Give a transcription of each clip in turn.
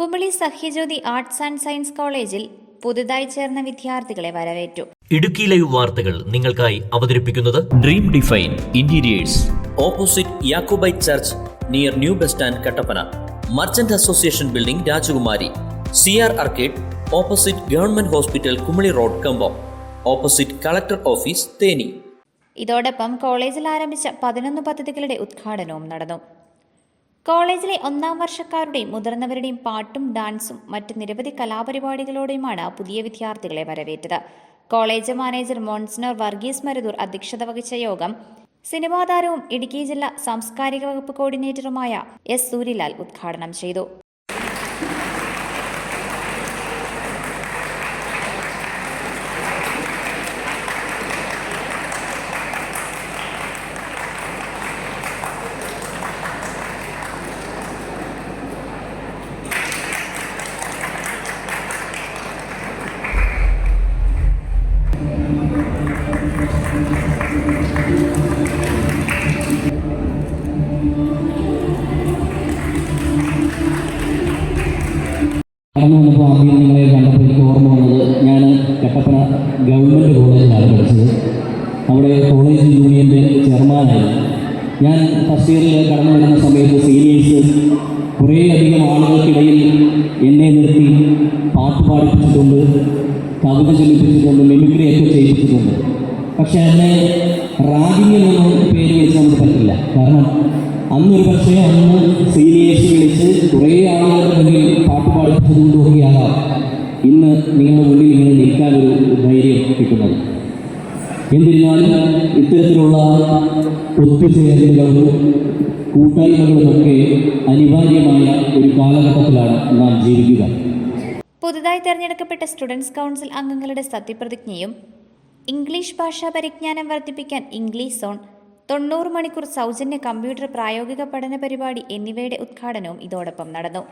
Kumily Sahyajyothi arts and science കോളേജിൽ പുതുതായി ചേർന്ന വിദ്യാർത്ഥികളെ വരവേറ്റു. ഇടുക്കി ലൈവ് വാർത്തകൾ നിങ്ങൾക്കായി അവതരിപ്പിക്കുന്നത് dream define interiors opposite യാക്കോബൈ church near new bus stand Kattappana merchant association building Rajakumari C R arcade opposite government hospital Kumily road Cumbum opposite collector office Theni ഇതോടൊപ്പം കോളേജിൽ ആരംഭിച്ച പതിനൊന്ന് പദ്ധതികളുടെ ഉദ്ഘാടനവും നടന്നു. കോളേജിലെ ഒന്നാം വർഷക്കാരുടെയും മുതിർന്നവരുടെയും പാട്ടും ഡാൻസും മറ്റ് നിരവധി കലാപരിപാടികളോടെയുമാണ് പുതിയ വിദ്യാർത്ഥികളെ വരവേറ്റത്. College manager monsignor Varghese Marudoor അധ്യക്ഷത വഹിച്ച യോഗം സിനിമാ താരവും ഇടുക്കി ജില്ലാ സാംസ്കാരിക വകുപ്പ് കോർഡിനേറ്ററുമായ എസ് സൂര്യലാൽ ഉദ്ഘാടനം ചെയ്തു. കടന്നു വന്നപ്പോൾ ആദ്യം നിങ്ങളെ കണ്ടപ്പോൾ എനിക്ക് ഓർമ്മ വന്നത് ഞാൻ കട്ടപ്പന ഗവൺമെന്റ് കോളേജിലാണ് പഠിച്ചത്. അവിടെ കോളേജ് യൂണിയന്റെ ചെയർമാനായി. ഞാൻ ഫസ്റ്റ് ഇയറിൽ കടന്നു വരുന്ന സമയത്ത് സീനിയേഴ്സ് കുറേയധികം ആളുകൾക്കിടയിൽ എന്നെ നിർത്തി പാട്ട് പാടിപ്പിച്ചിട്ടുണ്ട് കവിത ചൊല്ലിപ്പിച്ചിട്ടുണ്ട് മിമിക്രിയൊക്കെ ചെയ്യിപ്പിച്ചിട്ടുണ്ട്. പക്ഷേ എന്നെ റാഗിംഗ് എന്നൊന്നും പേര് വെച്ച് നമുക്ക് പറ്റില്ല. കാരണം അന്നൊരു പക്ഷേ അന്ന് സീനിയേഴ്സ് വിളിച്ച് കുറേ ആളുകളുടെ മുന്നിൽ പാട്ട് പാടിപ്പിച്ചതുകൊണ്ടൊക്കെയാകാം ഇന്ന് നിങ്ങളുടെ മുന്നിൽ ഇങ്ങനെ നിൽക്കാനൊരു ധൈര്യം കിട്ടുന്നത്. എന്നിരുന്നാലും ഇത്തരത്തിലുള്ള ഒത്തുചേരലുകളും കൂട്ടായ്മകളുമൊക്കെ അനിവാര്യമായ ഒരു കാലഘട്ടത്തിലാണ് നാം ജീവിക്കുക. പുതുതായി തെരഞ്ഞെടുക്കപ്പെട്ട സ്റ്റുഡൻസ് കൗൺസിൽ അംഗങ്ങളുടെ സത്യപ്രതിജ്ഞയും ഇംഗ്ലീഷ് ഭാഷാ പരിജ്ഞാനം വർദ്ധിപ്പിക്കാൻ ഇംഗ്ലീഷ് സോൺ തൊണ്ണൂറ് മണിക്കൂർ സൗജന്യ കമ്പ്യൂട്ടർ പ്രായോഗിക പഠന പരിപാടി എന്നിവയുടെ ഉദ്ഘാടനവും ഇതോടൊപ്പം നടന്നു.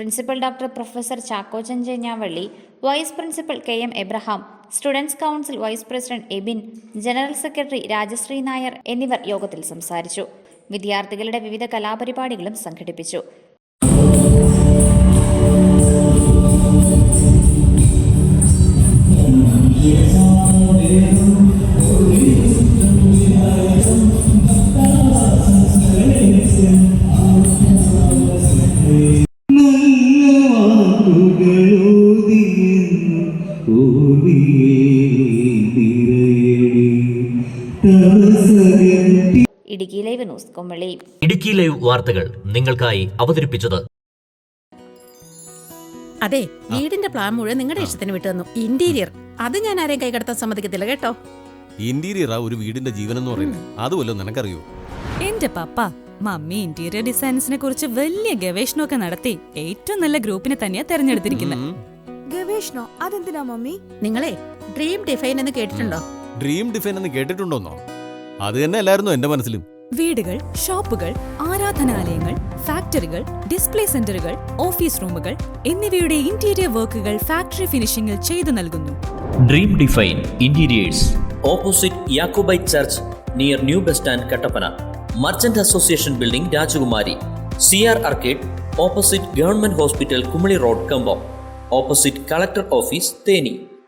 Principal doctor professor Chacko Chenjavalli vice principal K M Abraham students council vice president Ebin general secretary Rajasree Nair എന്നിവർ യോഗത്തിൽ സംസാരിച്ചു. വിദ്യാർത്ഥികളുടെ വിവിധ കലാപരിപാടികളും സംഘടിപ്പിച്ചു. ന്യൂസ് കുമളി. ഇടുക്കി ലൈവ് വാർത്തകൾ നിങ്ങൾക്കായി അവതരിപ്പിച്ചത്. അതെ വീടിന്റെ പ്ലാൻ മുഴുവൻ നിങ്ങളുടെ ഇഷ്ടത്തിന് വിട്ടു തന്നു. ഇന്റീരിയർ. അത് ഞാൻ ആരെയും കൈകടത്താൻ സമ്മതിക്കത്തില്ല കേട്ടോ? ഇന്റീരിയറാ ഒരു വീടിന്റെ ജീവൻ എന്ന് പറയുന്നത് അതുമല്ലോ നിനക്കറിയൂ. എന്റെ പപ്പ മമ്മി ഇന്റീരിയർ ഡിസൈൻസിനെ കുറിച്ച് വലിയ ഗവേഷണമൊക്കെ നടത്തി ഏറ്റവും നല്ല ഗ്രൂപ്പിനെ തന്നെയാ തെരഞ്ഞെടുത്തിരിക്കുന്നത് ഗവേഷണോ? അതെന്തിനാ മമ്മി? നിങ്ങളെ ഡ്രീം ഡിഫൈൻ എന്ന് കേട്ടിട്ടുണ്ടോ? ഡ്രീം ഡിഫൈൻ എന്ന് കേട്ടിട്ടുണ്ടോന്നോ? അത് തന്നെ അല്ലായിരുന്നു എന്റെ മനസ്സിലും? വീടുകൾ ഷോപ്പുകൾ ആരാധനാലയങ്ങൾ ഫാക്ടറികൾ ഡിസ്പ്ലേ സെന്ററുകൾ ഓഫീസ് റൂമുകൾ എന്നിവയുടെ ഇന്റീരിയർ വർക്കുകൾ ഫാക്ടറി ഫിനിഷിംഗിൽ ചെയ്തു നൽകുന്നു. Dream define interiors opposite യാക്കോബൈ church near new bus stand Kattappana merchant association building Rajakumari C R arcade opposite government hospital Kumily road Cumbum opposite collector office Theni